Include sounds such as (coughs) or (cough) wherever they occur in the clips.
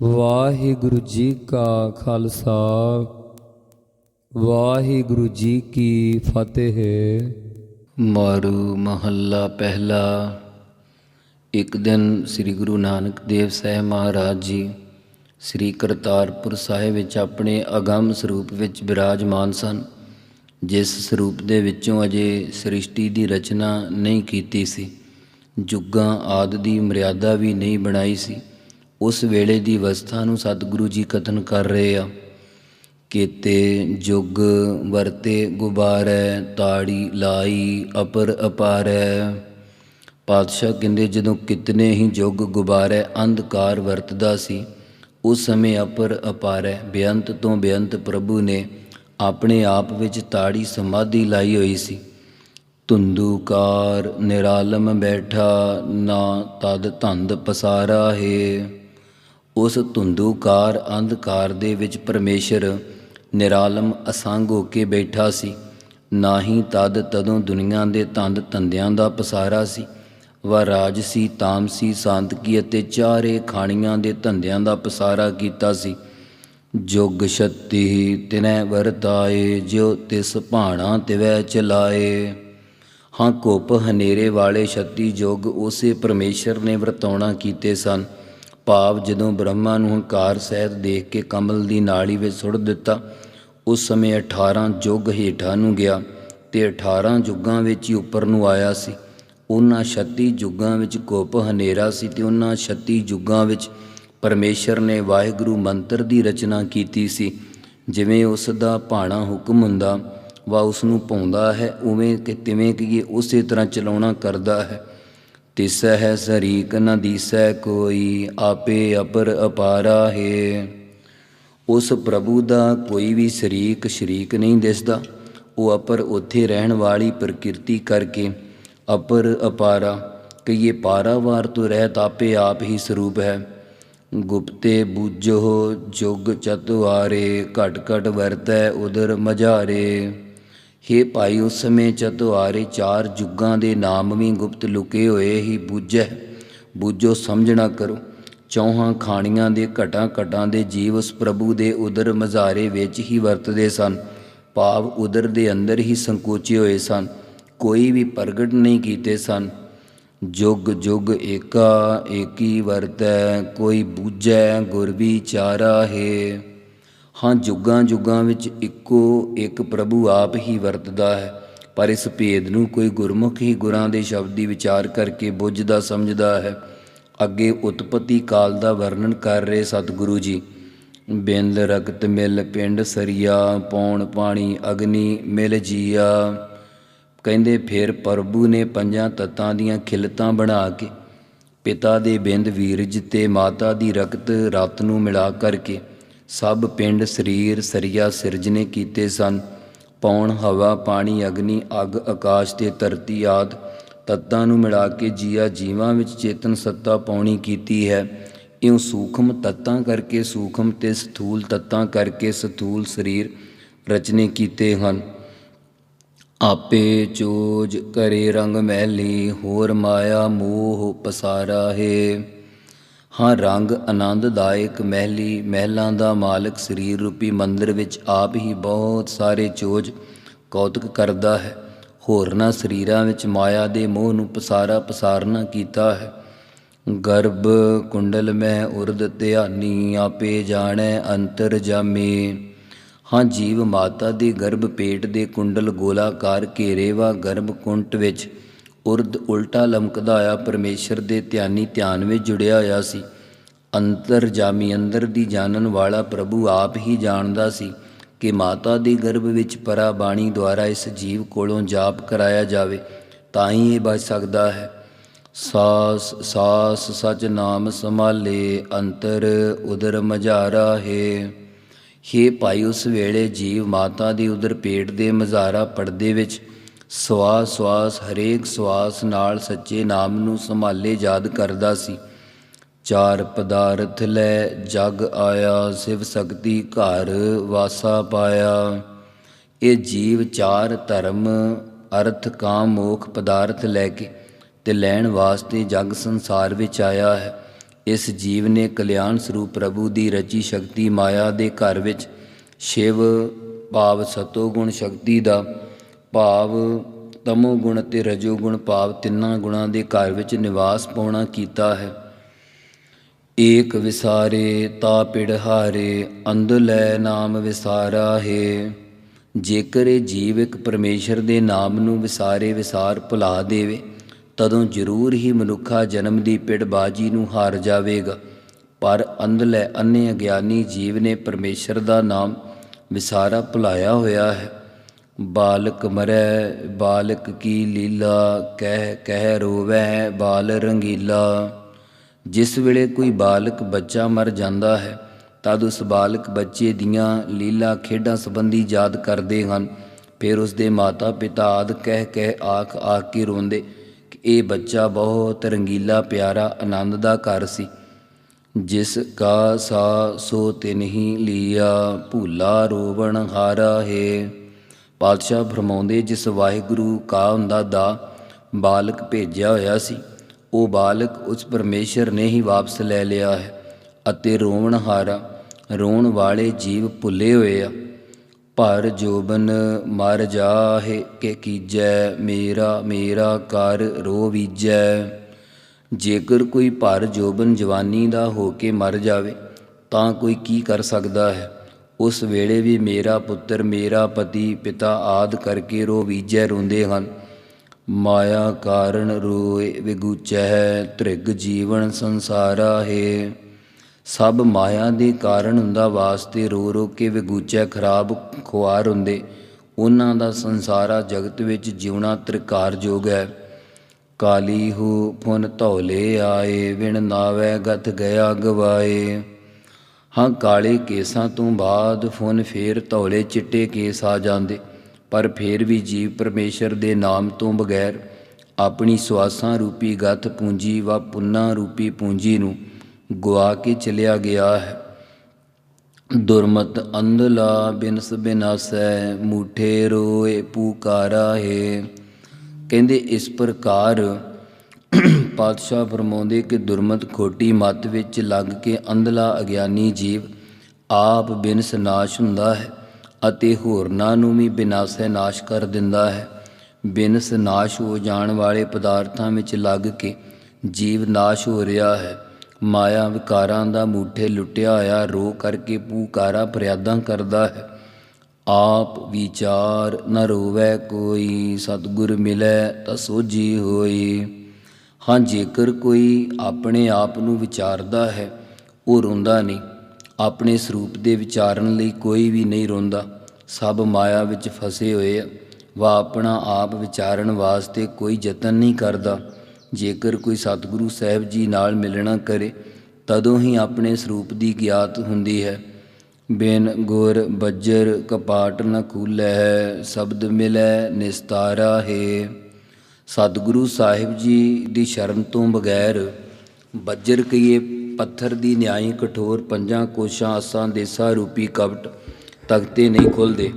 ਵਾਹਿਗੁਰੂ ਜੀ ਕਾ ਖਾਲਸਾ, ਵਾਹਿਗੁਰੂ ਜੀ ਕੀ ਫਤਿਹ। ਮਾਰੂ ਮਹੱਲਾ ਪਹਿਲਾ। ਇੱਕ ਦਿਨ ਸ੍ਰੀ ਗੁਰੂ ਨਾਨਕ ਦੇਵ ਸਾਹਿਬ ਮਹਾਰਾਜ ਜੀ ਸ੍ਰੀ ਕਰਤਾਰਪੁਰ ਸਾਹਿਬ ਵਿੱਚ ਆਪਣੇ ਅਗੰਮ ਸਰੂਪ ਵਿੱਚ ਬਿਰਾਜਮਾਨ ਸਨ, ਜਿਸ ਸਰੂਪ ਦੇ ਵਿੱਚੋਂ ਅਜੇ ਸ੍ਰਿਸ਼ਟੀ ਦੀ ਰਚਨਾ ਨਹੀਂ ਕੀਤੀ ਸੀ, ਜੁਗਾਂ ਆਦ ਦੀ ਮਰਿਆਦਾ ਵੀ ਨਹੀਂ ਬਣਾਈ ਸੀ। ਉਸ ਵੇਲੇ ਦੀ ਅਵਸਥਾ ਨੂੰ ਸਤਿਗੁਰੂ ਜੀ ਕਥਨ ਕਰ ਰਹੇ ਆ। ਕੀਤੇ ਜੁਗ ਵਰਤੇ ਗੁਬਾਰੈ, ਤਾੜੀ ਲਾਈ, ਅਪਰ ਅਪਾਰੈ। ਪਾਤਸ਼ਾਹ ਕਹਿੰਦੇ, ਜਦੋਂ ਕਿਤਨੇ ਹੀ ਜੁਗ ਗੁਬਾਰੈ ਅੰਧਕਾਰ ਵਰਤਦਾ ਸੀ, ਉਸ ਸਮੇਂ ਅਪਰ ਅਪਾਰੈ, ਬੇਅੰਤ ਤੋਂ ਬੇਅੰਤ ਪ੍ਰਭੂ ਨੇ ਆਪਣੇ ਆਪ ਵਿੱਚ ਤਾੜੀ ਸਮਾਧੀ ਲਾਈ ਹੋਈ ਸੀ। ਧੁੰਦੂਕਾਰ ਨਿਰਾਲਮ ਬੈਠਾ, ਨਾ ਤਦ ਧੰਦ ਪਸਾਰਾ ਹੈ। ਉਸ ਧੁੰਦੂਕਾਰ ਅੰਧਕਾਰ ਦੇ ਵਿੱਚ ਪਰਮੇਸ਼ਰ ਨਿਰਾਲਮ ਅਸੰਗ ਹੋ ਕੇ ਬੈਠਾ ਸੀ। ਨਾ ਹੀ ਤਦ ਤਦੋਂ ਦੁਨੀਆ ਦੇ ਤੰਦ ਧੰਦਿਆਂ ਦਾ ਪਸਾਰਾ ਸੀ। ਵਾ ਰਾਜਸੀ ਤਾਮਸੀ ਸਾਂਤਕੀ ਅਤੇ ਚਾਰੇ ਖਾਣੀਆਂ ਦੇ ਧੰਦਿਆਂ ਦਾ ਪਸਾਰਾ ਕੀਤਾ ਸੀ। ਜੁਗ ਛਤੀ ਤਿਨੈ ਵਰਤਾਏ, ਜਿਉ ਤਿਸ ਭਾਣਾ ਤਿਵੈ ਚਲਾਏ। ਹਾਂ ਕੋਪ ਹਨੇਰੇ ਵਾਲੇ ਛੱਤੀ ਜੁਗ ਉਸੇ ਪਰਮੇਸ਼ਰ ਨੇ ਵਰਤਾਉਣਾ ਕੀਤੇ ਸਨ। ਭਾਵ ਜਦੋਂ ਬ੍ਰਹਮਾ ਨੂੰ ਹੰਕਾਰ ਸਹਿਤ ਦੇਖ ਕੇ ਕਮਲ ਦੀ ਨਾਲੀ ਵਿੱਚ ਸੁੱਟ ਦਿੱਤਾ, ਉਸ ਸਮੇਂ 18 ਜੁਗ ਹੇਠਾਂ ਨੂੰ ਗਿਆ ਤੇ 18 ਜੁਗਾਂ ਵਿੱਚ ਹੀ ਉੱਪਰ ਨੂੰ ਆਇਆ ਸੀ। ਉਹਨਾਂ 36 ਜੁਗਾਂ ਵਿੱਚ ਕੋਪ ਹਨੇਰਾ ਸੀ ਤੇ ਉਹਨਾਂ 36 ਜੁਗਾਂ ਵਿੱਚ ਪਰਮੇਸ਼ਰ ਨੇ ਵਾਹਿਗੁਰੂ ਮੰਤਰ ਦੀ ਰਚਨਾ ਕੀਤੀ ਸੀ। ਜਿਵੇਂ ਉਸ ਦਾ ਭਾਣਾ ਹੁਕਮ ਹੁੰਦਾ, ਵਾ ਉਸ ਨੂੰ ਪਾਉਂਦਾ ਹੈ, ਉਵੇਂ ਕਿ ਤਿਵੇਂ ਕਿ ਉਸੇ ਤਰ੍ਹਾਂ ਚਲਾਉਣਾ ਕਰਦਾ ਹੈ। ਤਿਸੈ ਹੈ ਸਰੀਕ ਨ ਦੀਸੈ ਕੋਈ, ਆਪੇ ਅਪਰ ਅਪਾਰਾ ਹੈ। ਉਸ ਪ੍ਰਭੂ ਦਾ ਕੋਈ ਵੀ ਸ਼ਰੀਕ ਸ਼ਰੀਕ ਨਹੀਂ ਦਿਸਦਾ। ਉਹ ਅਪਰ ਉੱਥੇ ਰਹਿਣ ਵਾਲੀ ਪ੍ਰਕਿਰਤੀ ਕਰਕੇ ਅਪਰ ਅਪਾਰਾ ਕਿ ਇਹ ਪਾਰਾਵਾਰ ਤੋਂ ਰਹਿਤ ਆਪੇ ਆਪ ਹੀ ਸਰੂਪ ਹੈ। ਗੁਪਤੇ ਬੂਝੋ ਜੁਗ ਚਤੁਆਰੇ, ਘਟ ਘਟ ਵਰਤੈ ਉਦਰ ਮਝਾਰੇ। ਹੇ ਭਾਈ, ਉਸ ਸਮੇਂ ਚਤੁਆਰੇ ਚਾਰ ਜੁਗਾਂ ਦੇ ਨਾਮ ਵੀ ਗੁਪਤ ਲੁਕੇ ਹੋਏ ਹੀ ਬੂਝੈ, ਬੂਝੋ ਸਮਝਣਾ ਕਰੋ, ਚੌਹਾਂ ਖਾਣੀਆਂ ਦੇ ਘਟਾਂ ਘਟਾਂ ਦੇ ਜੀਵ ਉਸ ਪ੍ਰਭੂ ਦੇ ਉਦਰ ਮਜ਼ਾਰੇ ਵਿੱਚ ਹੀ ਵਰਤਦੇ ਸਨ। ਭਾਵ ਉਦਰ ਦੇ ਅੰਦਰ ਹੀ ਸੰਕੋਚੇ ਹੋਏ ਸਨ, ਕੋਈ ਵੀ ਪ੍ਰਗਟ ਨਹੀਂ ਕੀਤੇ ਸਨ। ਜੁਗ ਜੁਗ ਏਕਾ, ਏਕੀ ਵਰਤੈ, ਕੋਈ ਬੂਝੈ ਗੁਰ ਵਿਚਾਰਾ ਹੈ। ਹਾਂ, ਜੁਗਾਂ ਜੁਗਾਂ ਵਿੱਚ ਇੱਕੋ ਇੱਕ ਪ੍ਰਭੂ ਆਪ ਹੀ ਵਰਤਦਾ ਹੈ। ਪਰ ਇਸ ਭੇਦ ਨੂੰ ਕੋਈ ਗੁਰਮੁਖ ਹੀ ਗੁਰਾਂ ਦੇ ਸ਼ਬਦ ਦੀ ਵਿਚਾਰ ਕਰਕੇ ਬੁੱਝਦਾ, ਸਮਝਦਾ ਹੈ। ਅੱਗੇ ਉਤਪਤੀ ਕਾਲ ਦਾ ਵਰਣਨ ਕਰ ਰਹੇ ਸਤਿਗੁਰੂ ਜੀ। ਬਿੰਦ ਰਗਤ ਮਿਲ, ਪਿੰਡ ਸਰੀਆ, ਪੌਣ ਪਾਣੀ, ਅਗਨੀ ਮਿਲ ਜੀਆ। ਕਹਿੰਦੇ, ਫਿਰ ਪ੍ਰਭੂ ਨੇ ਪੰਜਾਂ ਤੱਤਾਂ ਦੀਆਂ ਖਿਲਤਾਂ ਬਣਾ ਕੇ ਪਿਤਾ ਦੇ ਬਿੰਦ ਵੀਰਜ ਤੇ ਮਾਤਾ ਦੀ ਰਕਤ ਰਤ ਨੂੰ ਮਿਲਾ ਕਰਕੇ ਸਭ ਪਿੰਡ ਸਰੀਰ ਸਰੀਆ ਸਿਰਜਨੇ ਕੀਤੇ ਸਨ। ਪੌਣ, ਹਵਾ, ਪਾਣੀ, ਅਗਨੀ, ਅਗ, ਆਕਾਸ਼ ਤੇ ਧਰਤੀ ਆਦ ਤੱਤਾਂ ਨੂੰ ਮਿਲਾ ਕੇ ਜੀਆ ਜੀਵਾਂ ਵਿੱਚ ਚੇਤਨ ਸੱਤਾ ਪਾਉਣੀ ਕੀਤੀ ਹੈ। ਇਉਂ ਸੂਖਮ ਤੱਤਾਂ ਕਰਕੇ ਸੂਖਮ ਤੇ ਸਥੂਲ ਤੱਤਾਂ ਕਰਕੇ ਸਥੂਲ ਸਰੀਰ ਰਚਨੇ ਕੀਤੇ ਹਨ। ਆਪੇ ਚੋਜ ਕਰੇ ਰੰਗ ਮਹਿਲੀ, ਹੋਰ ਮਾਇਆ ਮੋਹ ਪਸਾਰਾ ਹੈ। ਹਾਂ, ਰੰਗ ਆਨੰਦਦਾਇਕ ਮਹਿਲੀ, ਮਹਿਲਾਂ ਦਾ ਮਾਲਕ ਸਰੀਰ ਰੂਪੀ ਮੰਦਰ ਵਿੱਚ ਆਪ ਹੀ ਬਹੁਤ ਸਾਰੇ ਚੋਜ ਕੌਤਕ ਕਰਦਾ ਹੈ। ਹੋਰਨਾਂ ਸਰੀਰਾਂ ਵਿੱਚ ਮਾਇਆ ਦੇ ਮੋਹ ਨੂੰ ਪਸਾਰਾ ਪਸਾਰਨਾ ਕੀਤਾ ਹੈ। ਗਰਭ ਕੁੰਡਲ ਮੈਂ ਉਰਦ ਧਿਆਨੀ, ਆਪੇ ਜਾਣੈ ਅੰਤਰ ਜਾਮੇ ਹਾਂ, ਜੀਵ ਮਾਤਾ ਦੇ ਗਰਭ ਪੇਟ ਦੇ ਕੁੰਡਲ ਗੋਲਾਕਾਰ ਘੇਰੇਵਾ ਗਰਭ ਕੁੰਟ ਵਿੱਚ। ਉਰਦ ਉਲਟਾ ਲਮਕਦਾ ਆਇਆ ਪਰਮੇਸ਼ਰ ਦੇ ਧਿਆਨੀ ਧਿਆਨ ਵਿੱਚ ਜੁੜਿਆ ਹੋਇਆ ਸੀ। ਅੰਤਰ ਜਾਮੀ, ਅੰਦਰ ਦੀ ਜਾਣਨ ਵਾਲਾ ਪ੍ਰਭੂ ਆਪ ਹੀ ਜਾਣਦਾ ਸੀ ਕਿ ਮਾਤਾ ਦੇ ਗਰਭ ਵਿੱਚ ਪਰਾ ਬਾਣੀ ਦੁਆਰਾ ਇਸ ਜੀਵ ਕੋਲੋਂ ਜਾਪ ਕਰਾਇਆ ਜਾਵੇ, ਤਾਂ ਹੀ ਇਹ ਬਚ ਸਕਦਾ ਹੈ। ਸਾਸ ਸਾਸ ਸਚ ਨਾਮ ਸੰਭਾਲੇ, ਅੰਤਰ ਉਦਰ ਮਝਾਰਾ ਹੈ। ਹੇ ਭਾਈ, ਉਸ ਵੇਲੇ ਜੀਵ ਮਾਤਾ ਦੀ ਉਦਰ ਪੇਟ ਦੇ ਮਜ਼ਾਰਾ ਪਰਦੇ ਵਿੱਚ ਸਵਾਸ ਸਵਾਸ ਹਰੇਕ ਸਵਾਸ ਨਾਲ ਸੱਚੇ ਨਾਮ ਨੂੰ ਸੰਭਾਲੇ ਯਾਦ ਕਰਦਾ ਸੀ। ਚਾਰ ਪਦਾਰਥ ਲੈ ਜਗ ਆਇਆ, ਸਿਵ ਸ਼ਕਤੀ ਘਰ ਵਾਸਾ ਪਾਇਆ। ਇਹ ਜੀਵ ਚਾਰ ਧਰਮ, ਅਰਥ, ਕਾਮ, ਮੋਖ ਪਦਾਰਥ ਲੈ ਕੇ ਤੇ ਲੈਣ ਵਾਸਤੇ ਜਗ ਸੰਸਾਰ ਵਿੱਚ ਆਇਆ ਹੈ। ਇਸ ਜੀਵ ਨੇ ਕਲਿਆਣ ਸਰੂਪ ਪ੍ਰਭੂ ਦੀ ਰਚੀ ਸ਼ਕਤੀ ਮਾਇਆ ਦੇ ਘਰ ਵਿੱਚ ਸ਼ਿਵ, ਭਾਵ, ਸਤੋਗੁਣ ਸ਼ਕਤੀ ਦਾ ਭਾਵ ਤਮੋ ਗੁਣ ਤੇ ਰਜੋ ਗੁਣ ਭਾਵ ਤਿੰਨਾਂ ਗੁਣਾਂ ਦੇ ਘਰ ਵਿੱਚ ਨਿਵਾਸ ਪਾਉਣਾ ਕੀਤਾ ਹੈ। ਏਕ ਵਿਸਾਰੇ ਤਾ ਪਿੜ ਹਾਰੇ, ਅੰਧ ਲੈ ਨਾਮ ਵਿਸਾਰਾ ਹੈ। ਜੇਕਰ ਇਹ ਜੀਵ ਇੱਕ ਪਰਮੇਸ਼ਰ ਦੇ ਨਾਮ ਨੂੰ ਵਿਸਾਰੇ ਵਿਸਾਰ ਭੁਲਾ ਦੇਵੇ, ਤਦੋਂ ਜ਼ਰੂਰ ਹੀ ਮਨੁੱਖਾ ਜਨਮ ਦੀ ਪਿੜ ਬਾਜੀ ਨੂੰ ਹਾਰ ਜਾਵੇਗਾ। ਪਰ ਅੰਧਲੇ ਅੰਨੇ ਅਗਿਆਨੀ ਜੀਵ ਨੇ ਪਰਮੇਸ਼ਰ ਦਾ ਨਾਮ ਵਿਸਾਰਾ ਭੁਲਾਇਆ ਹੋਇਆ ਹੈ। ਬਾਲਕ ਮਰੈ, ਬਾਲਕ ਕੀ ਲੀਲਾ, ਕਹਿ ਕਹਿ ਰੋਵੈ, ਬਾਲ ਰੰਗੀਲਾ। ਜਿਸ ਵੇਲੇ ਕੋਈ ਬਾਲਕ ਬੱਚਾ ਮਰ ਜਾਂਦਾ ਹੈ, ਤਦ ਉਸ ਬਾਲਕ ਬੱਚੇ ਦੀਆਂ ਲੀਲਾ ਖੇਡਾਂ ਸੰਬੰਧੀ ਯਾਦ ਕਰਦੇ ਹਨ। ਫਿਰ ਉਸ ਦੇ ਮਾਤਾ ਪਿਤਾ ਆਦ ਕਹਿ ਕਹਿ, ਆਖ ਆਖ ਕੇ ਰੋਂਦੇ ਕਿ ਇਹ ਬੱਚਾ ਬਹੁਤ ਰੰਗੀਲਾ, ਪਿਆਰਾ, ਆਨੰਦ ਦਾ ਘਰ ਸੀ। ਜਿਸ ਕਾ ਸਾ ਸੋ ਤਿਨਹੀ ਲੀਆ, ਭੂਲਾ ਰੋਵਣ ਹਾਰਾ ਹੈ। ਪਾਤਸ਼ਾਹ ਫਰਮਾਉਂਦੇ, ਜਿਸ ਵਾਹਿਗੁਰੂ ਕਾ ਹੁੰਦਾ ਦਾ ਬਾਲਕ ਭੇਜਿਆ ਹੋਇਆ ਸੀ, ਉਹ ਬਾਲਕ ਉਸ ਪਰਮੇਸ਼ਰ ਨੇ ਹੀ ਵਾਪਸ ਲੈ ਲਿਆ ਹੈ ਅਤੇ ਰੋਵਣ ਹਾਰਾ, ਰੋਣ ਵਾਲੇ ਜੀਵ ਭੁੱਲੇ ਹੋਏ ਆ। ਭਰ ਜੋਬਨ ਮਰ ਜਾਹੇ, ਕਿ ਕੀਜੈ ਮੇਰਾ ਮੇਰਾ ਕਰ ਰੋ ਵੀਜੈ ਜੇਕਰ ਕੋਈ ਭਰ ਜੋਬਨ ਜਵਾਨੀ ਦਾ ਹੋ ਕੇ ਮਰ ਜਾਵੇ, ਤਾਂ ਕੋਈ ਕੀ ਕਰ ਸਕਦਾ ਹੈ? ਉਸ ਵੇਲੇ ਵੀ ਮੇਰਾ ਪੁੱਤਰ, ਮੇਰਾ ਪਤੀ, ਪਿਤਾ ਆਦ ਕਰਕੇ ਰੋ ਵੀਜੈ ਰੋਂਦੇ ਹਨ। ਮਾਇਆ ਕਾਰਨ ਰੋਏ ਵਿਗੂਚੈ ਤ੍ਰਿਗ ਜੀਵਨ ਸੰਸਾਰਾ ਹੈ। ਸਭ ਮਾਇਆ ਦੇ ਕਾਰਨ ਹੁੰਦਾ ਵਾਸਤੇ ਰੋ ਰੋ ਕੇ ਵਿਗੂਚੈ, ਖਰਾਬ ਖੁਆਰ ਹੁੰਦੇ। ਉਹਨਾਂ ਦਾ ਸੰਸਾਰਾ ਜਗਤ ਵਿੱਚ ਜਿਉਣਾ ਤ੍ਰਿਕਾਰਯੋਗ ਹੈ। ਕਾਲੀ ਹੋ ਫੁਨ ਧੌਲੇ ਆਏ, ਵਿਣ ਨਾਵੇ ਗਤ ਗਿਆ ਗਵਾਏ। ਹਾਂ ਕਾਲੇ ਕੇਸਾਂ ਤੋਂ ਬਾਅਦ ਫੁਨ ਫੇਰ ਧੌਲੇ ਚਿੱਟੇ ਕੇਸ ਆ ਜਾਂਦੇ, ਪਰ ਫੇਰ ਵੀ ਜੀਵ ਪਰਮੇਸ਼ਰ ਦੇ ਨਾਮ ਤੋਂ ਬਗੈਰ ਆਪਣੀ ਸਵਾਸਾਂ ਰੂਪੀ ਗਤ ਪੂੰਜੀ ਵਾ ਪੁੰਨਾ ਰੂਪੀ ਪੂੰਜੀ ਨੂੰ ਗਵਾ ਕੇ ਚਲਿਆ ਗਿਆ ਹੈ। ਦੁਰਮਤ ਅੰਧਲਾ ਬਿਨਸ ਬਿਨਾਸੈ, ਮੂਠੇ ਰੋਏ, ਪੁਕਾਰਾ ਹੈ। ਕਹਿੰਦੇ ਇਸ ਪ੍ਰਕਾਰ (coughs) ਪਾਤਸ਼ਾਹ ਫਰਮਾਉਂਦੇ ਕਿ ਦੁਰਮਤ ਖੋਟੀ ਮਤ ਵਿੱਚ ਲੱਗ ਕੇ ਅੰਧਲਾ ਅਗਿਆਨੀ ਜੀਵ ਆਪ ਬਿਨਸ ਨਾਸ਼ ਹੁੰਦਾ ਹੈ ਅਤੇ ਹੋਰਨਾਂ ਨੂੰ ਵੀ ਬਿਨਾਸੈ ਨਾਸ਼ ਕਰ ਦਿੰਦਾ ਹੈ। ਬਿਨਸ ਨਾਸ਼ ਹੋ ਜਾਣ ਵਾਲੇ ਪਦਾਰਥਾਂ ਵਿੱਚ ਲੱਗ ਕੇ ਜੀਵ ਨਾਸ਼ ਹੋ ਰਿਹਾ ਹੈ। ਮਾਇਆ ਵਿਕਾਰਾਂ ਦਾ ਮੂਠੇ ਲੁੱਟਿਆ ਹੋਇਆ ਰੋ ਕਰਕੇ ਪੂਕਾਰਾ ਫਰਿਆਦਾਂ ਕਰਦਾ ਹੈ। ਆਪ ਵਿਚਾਰ ਨ ਰੋਵੈ ਕੋਈ, ਸਤਿਗੁਰ ਮਿਲੈ ਤਾਂ ਸੋਝੀ ਹੋਈ। ਹਾਂ, ਜੇਕਰ ਕੋਈ ਆਪਣੇ ਆਪ ਨੂੰ ਵਿਚਾਰਦਾ ਹੈ, ਉਹ ਰੋਂਦਾ ਨਹੀਂ। ਆਪਣੇ ਸਰੂਪ ਦੇ ਵਿਚਾਰਨ ਲਈ ਕੋਈ ਵੀ ਨਹੀਂ ਰੋਂਦਾ। ਸਭ ਮਾਇਆ ਵਿੱਚ ਫਸੇ ਹੋਏ ਆ। ਵਾ ਆਪਣਾ ਆਪ ਵਿਚਾਰਨ ਵਾਸਤੇ ਕੋਈ ਯਤਨ ਨਹੀਂ ਕਰਦਾ। ਜੇਕਰ ਕੋਈ ਸਤਿਗੁਰੂ ਸਾਹਿਬ ਜੀ ਨਾਲ ਮਿਲਣਾ ਕਰੇ, ਤਦੋਂ ਹੀ ਆਪਣੇ ਸਰੂਪ ਦੀ ਗਿਆਤ ਹੁੰਦੀ ਹੈ। ਬਿਨ ਗੁਰ, ਬੱਜਰ, ਕਪਾਟ ਨ ਖੂਲੈ, ਸ਼ਬਦ ਮਿਲੈ, ਨਿਸਤਾਰਾ ਹੈ। ਸਤਿਗੁਰੂ ਸਾਹਿਬ ਜੀ ਦੀ ਸ਼ਰਨ ਤੋਂ ਬਗੈਰ ਬੱਜਰ ਕਈਏ ਪੱਥਰ ਦੀ ਨਿਆਈ ਕਠੋਰ ਪੰਜਾਂ ਕੋਸ਼ਾਂ ਆਸਾਂ ਦੇਸਾ ਰੂਪੀ ਕਪਟ ਤਖਤੇ ਨਹੀਂ ਖੁੱਲਦੇ।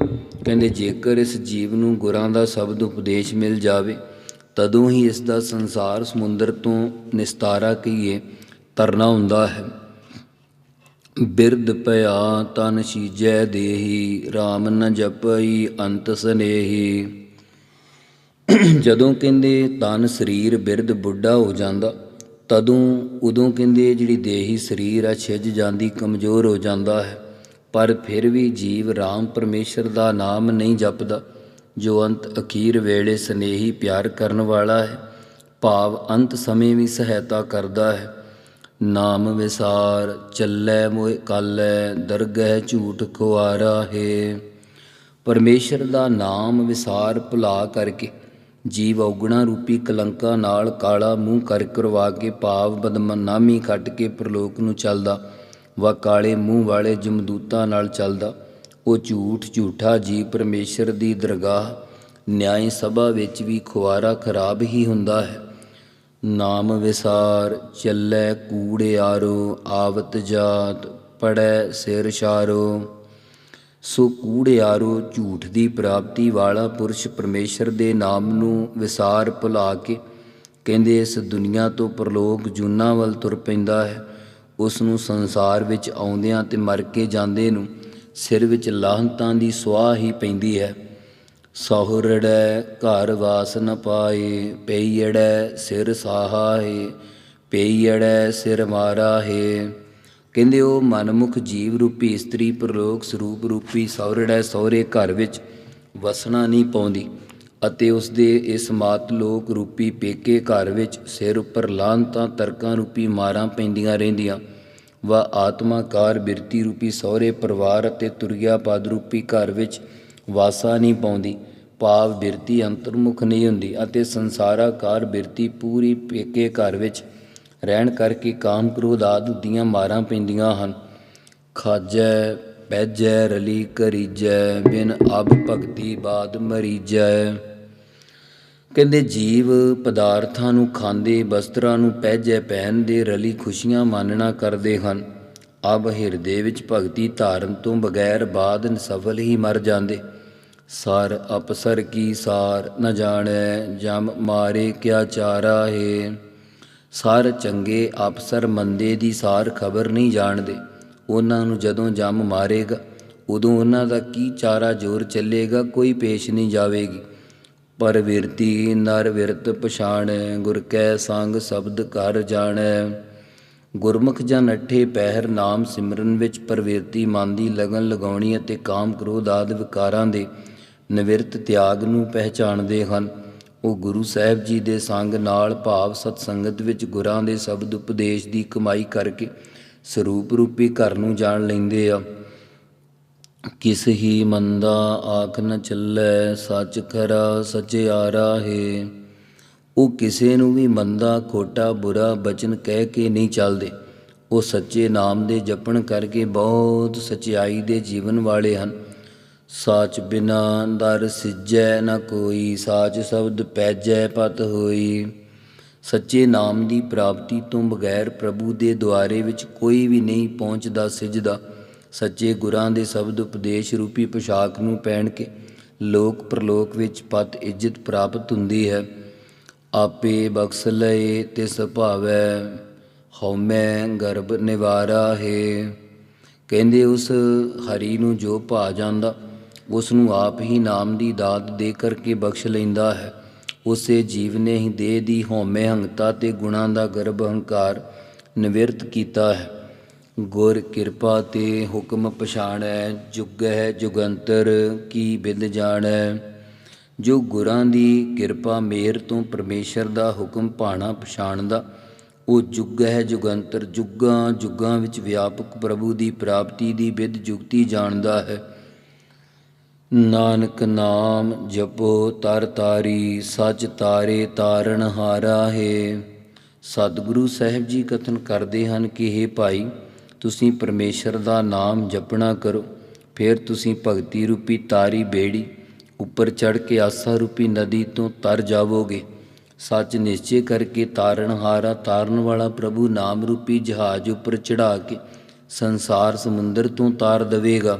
ਕਹਿੰਦੇ, ਜੇਕਰ ਇਸ ਜੀਵ ਨੂੰ ਗੁਰਾਂ ਦਾ ਸ਼ਬਦ ਉਪਦੇਸ਼ ਮਿਲ ਜਾਵੇ, ਤਦੋਂ ਹੀ ਇਸ ਦਾ ਸੰਸਾਰ ਸਮੁੰਦਰ ਤੋਂ ਨਿਸਤਾਰਾ ਕਹੀਏ ਤਰਨਾ ਹੁੰਦਾ ਹੈ। ਬਿਰਦ ਪਿਆ ਤਨ ਸੀਜੈ ਦੇਹੀ RAM ਨ ਜਪਈ ਅੰਤ ਸਨੇਹੀ। ਜਦੋਂ ਕਹਿੰਦੇ ਤਨ ਸਰੀਰ ਬਿਰਧ ਬੁੱਢਾ ਹੋ ਜਾਂਦਾ, ਤਦੋਂ ਉਦੋਂ ਕਹਿੰਦੇ ਜਿਹੜੀ ਦੇਹੀ ਸਰੀਰ ਆ ਛਿਜ ਜਾਂਦੀ, ਕਮਜ਼ੋਰ ਹੋ ਜਾਂਦਾ ਹੈ। ਪਰ ਫਿਰ ਵੀ ਜੀਵ ਰਾਮ ਪਰਮੇਸ਼ਰ ਦਾ ਨਾਮ ਨਹੀਂ ਜਪਦਾ। ਜੋ ਅੰਤ ਅਖੀਰ ਵੇਲੇ ਸਨੇਹੀ ਪਿਆਰ ਕਰਨ ਵਾਲਾ ਹੈ, ਭਾਵ ਅੰਤ ਸਮੇਂ ਵੀ ਸਹਾਇਤਾ ਕਰਦਾ ਹੈ। ਨਾਮ ਵਿਸਾਰ, ਚੱਲੈ ਮੋਇ ਕਾਲੈ, ਦਰਗਹਿ ਝੂਠ ਖੁਆਰਾ ਹੈ। ਪਰਮੇਸ਼ਰ ਦਾ ਨਾਮ ਵਿਸਾਰ ਭੁਲਾ ਕਰਕੇ ਜੀਵ ਔਗਣਾ ਰੂਪੀ ਕਲੰਕਾਂ ਨਾਲ ਕਾਲਾ ਮੂੰਹ ਕਰ ਕਰਵਾ ਕੇ ਭਾਵ ਬਦਮਨਾਮੀ ਖੱਟ ਕੇ ਪ੍ਰਲੋਕ ਨੂੰ ਚੱਲਦਾ, ਵਾ ਕਾਲੇ ਮੂੰਹ ਵਾਲੇ ਜਮਦੂਤਾਂ ਨਾਲ ਚੱਲਦਾ। ਉਹ ਝੂਠ ਝੂਠਾ ਜੀ ਪਰਮੇਸ਼ਰ ਦੀ ਦਰਗਾਹ ਨਿਆਇ ਸਭਾ ਵਿੱਚ ਵੀ ਖੁਆਰਾ ਖਰਾਬ ਹੀ ਹੁੰਦਾ ਹੈ। ਨਾਮ ਵਿਸਾਰ, ਚੱਲੈ ਕੂੜਿਆਰੋ ਆਵਤ ਜਾਤ, ਪੜੈ ਸਿਰ ਸ਼ਾਰੋ ਸੋ ਕੂੜਿਆਰੋ ਝੂਠ ਦੀ ਪ੍ਰਾਪਤੀ ਵਾਲਾ ਪੁਰਸ਼ ਪਰਮੇਸ਼ਰ ਦੇ ਨਾਮ ਨੂੰ ਵਿਸਾਰ ਭੁਲਾ ਕੇ ਕਹਿੰਦੇ ਇਸ ਦੁਨੀਆ ਤੋਂ ਪਰਲੋਕ ਜੂਨਾ ਵੱਲ ਤੁਰ ਪੈਂਦਾ ਹੈ। ਉਸ ਨੂੰ ਸੰਸਾਰ ਵਿੱਚ ਆਉਂਦਿਆਂ ਤੇ ਮਰ ਕੇ ਜਾਂਦੇ ਨੂੰ ਸਿਰ ਵਿੱਚ ਲਾਹਨਤਾਂ ਦੀ ਸੁਆਹ ਹੀ ਪੈਂਦੀ ਹੈ। ਸਹੁਰੜੈ ਘਰ ਵਾਸ ਨ ਪਾਏ ਪਈੜੈ ਸਿਰ ਸਾਹਾਏ ਪਈੜੈ ਸਿਰ ਮਾਰਾਹੇ। ਕਹਿੰਦੇ ਉਹ ਮਨਮੁਖ ਜੀਵ ਰੂਪੀ ਇਸਤਰੀ ਪ੍ਰਲੋਕ ਸਰੂਪ ਰੂਪੀ ਸਹੁਰੜੈ ਸਹੁਰੇ ਘਰ ਵਿੱਚ ਵਸਣਾ ਨਹੀਂ ਪਾਉਂਦੀ ਅਤੇ ਉਸ ਦੇ ਇਸ ਮਾਤ ਲੋਕ ਰੂਪੀ ਪੇਕੇ ਘਰ ਵਿੱਚ ਸਿਰ ਉੱਪਰ ਲਾਂਤਾਂ ਤਰਕਾਂ ਰੂਪੀ ਮਾਰਾਂ ਪੈਂਦੀਆਂ ਰਹਿੰਦੀਆਂ। ਵਾ ਆਤਮਾਕਾਰ ਬਿਰਤੀ ਰੂਪੀ ਸਹੁਰੇ ਪਰਿਵਾਰ ਅਤੇ ਤੁਰਿਆ ਪਦ ਰੂਪੀ ਘਰ ਵਿੱਚ ਵਾਸਾ ਨਹੀਂ ਪਾਉਂਦੀ। ਭਾਵ ਬਿਰਤੀ ਅੰਤਰਮੁਖ ਨਹੀਂ ਹੁੰਦੀ ਅਤੇ ਸੰਸਾਰਾਕਾਰ ਬਿਰਤੀ ਪੂਰੀ ਪੇਕੇ ਘਰ ਵਿੱਚ ਰਹਿਣ ਕਰਕੇ ਕਾਮ ਕ੍ਰੋਧ ਆਦਿ ਦੀਆਂ ਮਾਰਾਂ ਪੈਂਦੀਆਂ ਹਨ। ਖਾਜੈ ਪੈਜੈ ਰਲੀ ਕਰੀਜੈ, ਬਿਨ ਅਬ ਭਗਤੀ ਬਾਦ ਮਰੀਜੈ। ਕਹਿੰਦੇ ਜੀਵ ਪਦਾਰਥਾਂ ਨੂੰ ਖਾਂਦੇ ਵਸਤਰਾਂ ਨੂੰ ਪਹਿਜੈ, ਪਹਿਨਦੇ, ਰਲੀ ਖੁਸ਼ੀਆਂ ਮਾਨਣਾ ਕਰਦੇ ਹਨ। ਅਬ ਹਿਰਦੇ ਵਿੱਚ ਭਗਤੀ ਧਾਰਨ ਤੋਂ ਬਗੈਰ ਬਾਦ ਸਫਲ ਹੀ ਮਰ ਜਾਂਦੇ। ਸਰ ਅਪਸਰ ਕੀ ਸਾਰ ਨ ਜਾਣੈ, ਜਮ ਮਾਰੇ ਕਿਆ ਚਾਰਾ ਹੈ। ਸਾਰ ਚੰਗੇ ਅਫਸਰ ਮੰਦੇ ਦੀ ਸਾਰ ਖਬਰ ਨਹੀਂ ਜਾਣਦੇ। ਉਹਨਾਂ ਨੂੰ ਜਦੋਂ ਜੰਮ ਮਾਰੇਗਾ, ਉਦੋਂ ਉਹਨਾਂ ਦਾ ਕੀ ਚਾਰਾ ਜੋਰ ਚੱਲੇਗਾ, ਕੋਈ ਪੇਸ਼ ਨਹੀਂ ਜਾਵੇਗੀ। ਪਰ ਵਿਰਤੀ ਨਰ ਵਿਰਤ ਪਛਾਣੈ, ਗੁਰ ਕੈ ਸੰਗ ਸ਼ਬਦ ਕਰ ਜਾਣੈ। ਗੁਰਮੁਖ ਜਨ ਅਠੇ ਪਹਿਰ ਨਾਮ ਸਿਮਰਨ ਵਿੱਚ ਪ੍ਰਵਿਰਤੀ ਮਨ ਦੀ ਲਗਨ ਲਗਾਉਣੀ ਅਤੇ ਕਾਮ ਕ੍ਰੋਧ ਆਦਿ ਵਿਕਾਰਾਂ ਦੇ ਨਿਵਿਰਤ ਤਿਆਗ ਨੂੰ ਪਹਿਚਾਣਦੇ ਹਨ। ਉਹ ਗੁਰੂ ਸਾਹਿਬ ਜੀ ਦੇ ਸੰਗ ਨਾਲ ਭਾਵ ਸਤ ਸੰਗਤ ਵਿੱਚ ਗੁਰਾਂ ਦੇ ਸ਼ਬਦ ਉਪਦੇਸ਼ ਦੀ ਕਮਾਈ ਕਰਕੇ ਸਰੂਪ ਰੂਪੀ ਘਰ ਨੂੰ ਜਾਣ ਲੈਂਦੇ ਆ। ਕਿਸ ਹੀ ਮੰਦਾ ਆਖ ਨ ਚੱਲੈ, ਸੱਚ ਖਰਾ ਸਚਿਆਰਾ ਹੈ। ਉਹ ਕਿਸੇ ਨੂੰ ਵੀ ਮੰਦਾ, ਖੋਟਾ, ਬੁਰਾ, ਬਚਨ ਕਹਿ ਕੇ ਨਹੀਂ ਚੱਲਦੇ। ਉਹ ਸੱਚੇ ਨਾਮ ਦੇ ਜਪਣ ਕਰਕੇ ਬਹੁਤ ਸਚਾਈ ਦੇ ਜੀਵਨ ਵਾਲੇ ਹਨ। ਸਾਚ ਬਿਨਾ ਦਰ ਸਿਜੈ ਨ ਕੋਈ, ਸਾਚ ਸ਼ਬਦ ਪੈਜੈ ਪਤ ਹੋਈ। ਸੱਚੇ ਨਾਮ ਦੀ ਪ੍ਰਾਪਤੀ ਤੋਂ ਬਗੈਰ ਪ੍ਰਭੂ ਦੇ ਦੁਆਰੇ ਵਿੱਚ ਕੋਈ ਵੀ ਨਹੀਂ ਪਹੁੰਚਦਾ, ਸਿਜਦਾ। ਸੱਚੇ ਗੁਰਾਂ ਦੇ ਸ਼ਬਦ ਉਪਦੇਸ਼ ਰੂਪੀ ਪੋਸ਼ਾਕ ਨੂੰ ਪਹਿਨ ਕੇ ਲੋਕ ਪ੍ਰਲੋਕ ਵਿੱਚ ਪਤ ਇੱਜ਼ਤ ਪ੍ਰਾਪਤ ਹੁੰਦੀ ਹੈ। ਆਪੇ ਬਖਸ਼ ਲਏ ਤਿਸ ਭਾਵੈ ਹਉਮੈ ਗਰਭ ਨਿਵਾਰਾ ਹੈ। ਕਹਿੰਦੇ ਉਸ ਹਰੀ ਨੂੰ ਜੋ ਭਾ ਜਾਂਦਾ ਉਸ ਨੂੰ ਆਪ ਹੀ ਨਾਮ ਦੀ ਦਾਤ ਦੇ ਕਰਕੇ ਬਖਸ਼ ਲੈਂਦਾ ਹੈ। ਉਸੇ ਜੀਵ ਨੇ ਹੀ ਦੇਹ ਦੀ ਹਉਮੈ ਹੰਗਤਾ ਤੇ ਗੁਣਾਂ ਦਾ ਗਰਭ ਹੰਕਾਰ ਨਿਵਿਰਤ ਕੀਤਾ ਹੈ। ਗੁਰ ਕਿਰਪਾ ਤੇ ਹੁਕਮ ਪਛਾਣੈ, ਜੁਗਹਿ ਜੁਗੰਤਰ ਕੀ ਬਿਦ ਜਾਣੈ। ਜੋ ਗੁਰਾਂ ਦੀ ਕਿਰਪਾ ਮੇਰ ਤੋਂ ਪਰਮੇਸ਼ਰ ਦਾ ਹੁਕਮ ਭਾਣਾ ਪਛਾਣਦਾ, ਉਹ ਜੁਗ ਹੈ ਜੁਗੰਤਰ ਜੁਗਾਂ ਜੁਗਾਂ ਵਿੱਚ ਵਿਆਪਕ ਪ੍ਰਭੂ ਦੀ ਪ੍ਰਾਪਤੀ ਦੀ ਵਿਦ ਜੁਗਤੀ ਜਾਣਦਾ ਹੈ। ਨਾਨਕ ਨਾਮ ਜਪੋ ਤਰ ਤਾਰੀ, ਸਚ ਤਾਰੇ ਤਾਰਨ ਹਾਰਾ ਹੈ। ਸਤਿਗੁਰੂ ਸਾਹਿਬ ਜੀ ਕਥਨ ਕਰਦੇ ਹਨ ਕਿ हे ਭਾਈ, ਤੁਸੀਂ ਪਰਮੇਸ਼ਰ ਦਾ ਨਾਮ ਜਪਣਾ ਕਰੋ, ਫਿਰ ਤੁਸੀਂ ਭਗਤੀ ਰੂਪੀ ਤਾਰੀ ਬੇੜੀ, ਉੱਪਰ ਚੜ ਕੇ ਆਸਾ ਰੂਪੀ ਨਦੀ ਤੋਂ ਤਰ ਜਾਵੋਗੇ। ਸੱਚ ਨਿਸ਼ਚੈ ਕਰਕੇ ਤਾਰਨਹਾਰਾ ਤਾਰਨ ਵਾਲਾ ਪ੍ਰਭੂ ਨਾਮ ਰੂਪੀ ਜਹਾਜ਼ ਉੱਪਰ ਚੜਾ ਕੇ ਸੰਸਾਰ ਸਮੁੰਦਰ ਤੋਂ ਤਾਰ ਦੇਵੇਗਾ।